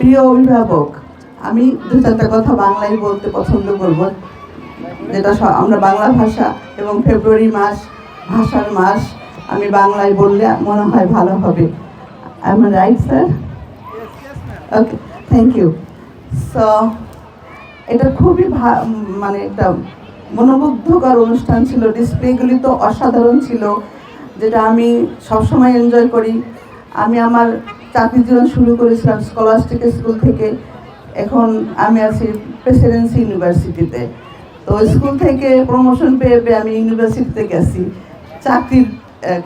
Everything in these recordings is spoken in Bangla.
প্রিয় অভিভাবক, আমি দু চারটা কথা বাংলায় বলতে পছন্দ করব। যেটা আমরা বাংলা ভাষা এবং ফেব্রুয়ারি মাস, ভাষার মাস, আমি বাংলায় বললে মনে হয় ভালো হবে। M right sir okay thank you so এটা খুবই মানে একটা মনোমুগ্ধকর অনুষ্ঠান ছিল ডিসপ্লেগুলি তো অসাধারণ ছিল, যেটা আমি সবসময় এনজয় করি। আমি আমার চাকরি জীবন শুরু করেছিলাম স্কলাস্টিক স্কুল থেকে। এখন আমি আছি প্রেসিডেন্সি ইউনিভার্সিটিতে তো স্কুল থেকে প্রমোশন পেয়ে পেয়ে আমি ইউনিভার্সিটিতে গেছি। চাকরির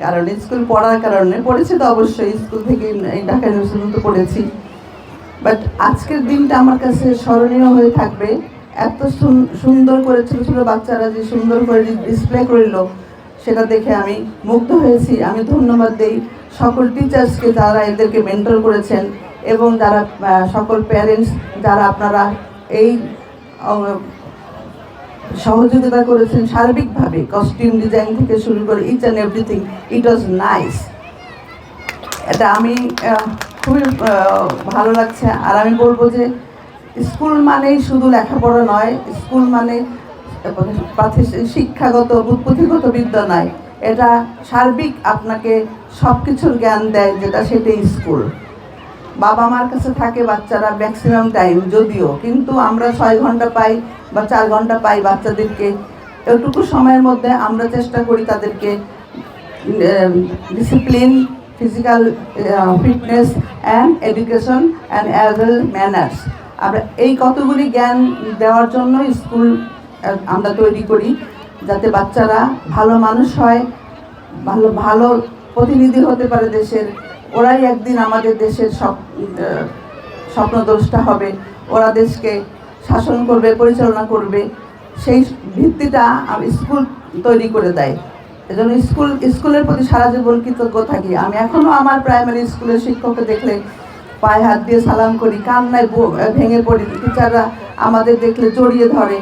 কারণে স্কুল পড়ার কারণে। পড়েছি তো অবশ্যই স্কুল থেকে ঢাকা ইউনিভার্সিটিতে পড়েছি। বাট আজকের দিনটা আমার কাছে স্মরণীয় হয়ে থাকবে। এত সুন- সুন্দর করে ছোটো ছোটো বাচ্চারা যে সুন্দর করে ডিসপ্লে করিল সেটা দেখে আমি মুগ্ধ হয়েছি। আমি ধন্যবাদ দিই। সকল টিচার্সকে যারা এদেরকে মেন্টর করেছেন এবং যারা সকল প্যারেন্টস যারা আপনারা এই সহযোগিতা করেছেন সার্বিকভাবে কস্টিউম ডিজাইন থেকে শুরু করে each and everything it was nice এটা আমি খুবই ভালো লাগছে। আর আমি বলব যে স্কুল মানেই শুধু লেখাপড়া নয় স্কুল মানে প্রাতিষ্ঠানিক শিক্ষাগত বুদ্ধিগত বিদ্যা নয় এটা সার্বিক আপনাকে সব কিছুর জ্ঞান দেয় যেটা সেটাই স্কুল। বাবা মার কাছে থাকে বাচ্চারা ম্যাক্সিমাম টাইম যদিও, কিন্তু আমরা ছয় ঘণ্টা পাই বা চার ঘণ্টা পাই বাচ্চাদেরকে। এটুকু সময়ের মধ্যে আমরা চেষ্টা করি তাদেরকে discipline physical fitness and education and as manners আমরা এই কতগুলি জ্ঞান দেওয়ার জন্য স্কুল আমরা তৈরি করি যাতে বাচ্চারা ভালো মানুষ হয়, ভালো ভালো প্রতিনিধি হতে পারে দেশের। ওরাই একদিন আমাদের দেশের স্বপ্নদ্রষ্টা হবে। ওরা দেশকে শাসন করবে, পরিচালনা করবে। সেই ভিত্তিটা স্কুল তৈরি করে দেয়। এজন্য স্কুল, স্কুলের প্রতি সারা জীবন কৃতজ্ঞ থাকি। আমি এখনও আমার প্রাইমারি স্কুলের শিক্ষককে দেখলে পায়ে হাত দিয়ে সালাম করি, কান্নায় ভেঙে পড়ি। টিচাররা আমাদের দেখলে জড়িয়ে ধরে।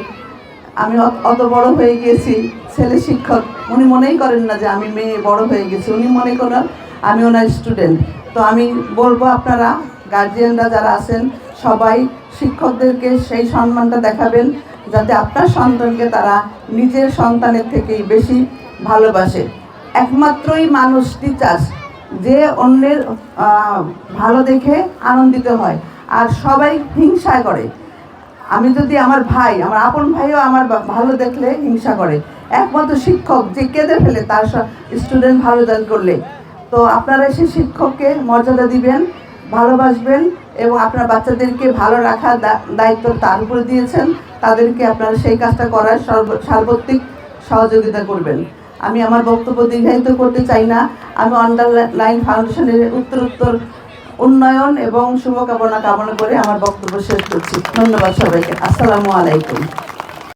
আমি অত- বড় হয়ে গিয়েছি ছেলে শিক্ষক। উনি মনেই করেন না যে আমি মেয়ে বড় হয়ে গেছি। উনি মনে করেন আমি ওনার স্টুডেন্ট তো আমি বলব আপনারা গার্জিয়ানরা যারা আছেন, সবাই শিক্ষকদেরকে সেই সম্মানটা দেখাবেন, যাতে আপনার সন্তানকে তারা নিজের সন্তানের থেকেই বেশি ভালোবাসে। একমাত্রই মানুষ টিচার্স যে অন্যের ভালো দেখে আনন্দিত হয়। আর সবাই হিংসা করে। আমি যদি আমার ভাই, আমার আপন ভাইও আমার ভালো দেখলে হিংসা করে। একমাত্র শিক্ষক যে কেঁদে ফেলে তার স্টুডেন্ট ভালো রেজাল্ট করলে। তো আপনারা সেই শিক্ষককে মর্যাদা দিবেন, ভালোবাসবেন এবং আপনার বাচ্চাদেরকে ভালো রাখার দায়িত্ব তার উপরে দিয়েছেন। তাদেরকে আপনারা সেই কাজটা করার সর্ব- সার্বত্রিক সহযোগিতা করবেন। আমি আমার বক্তব্য দীর্ঘায়িত করতে চাই না। আমি অন্ডার আন্ডারলাইন ফাউন্ডেশনের উত্তর উত্তর উন্নয়ন এবং শুভকামনা কামনা করে আমার বক্তব্য শেষ করছি। ধন্যবাদ সবাইকে। আসসালামু আলাইকুম।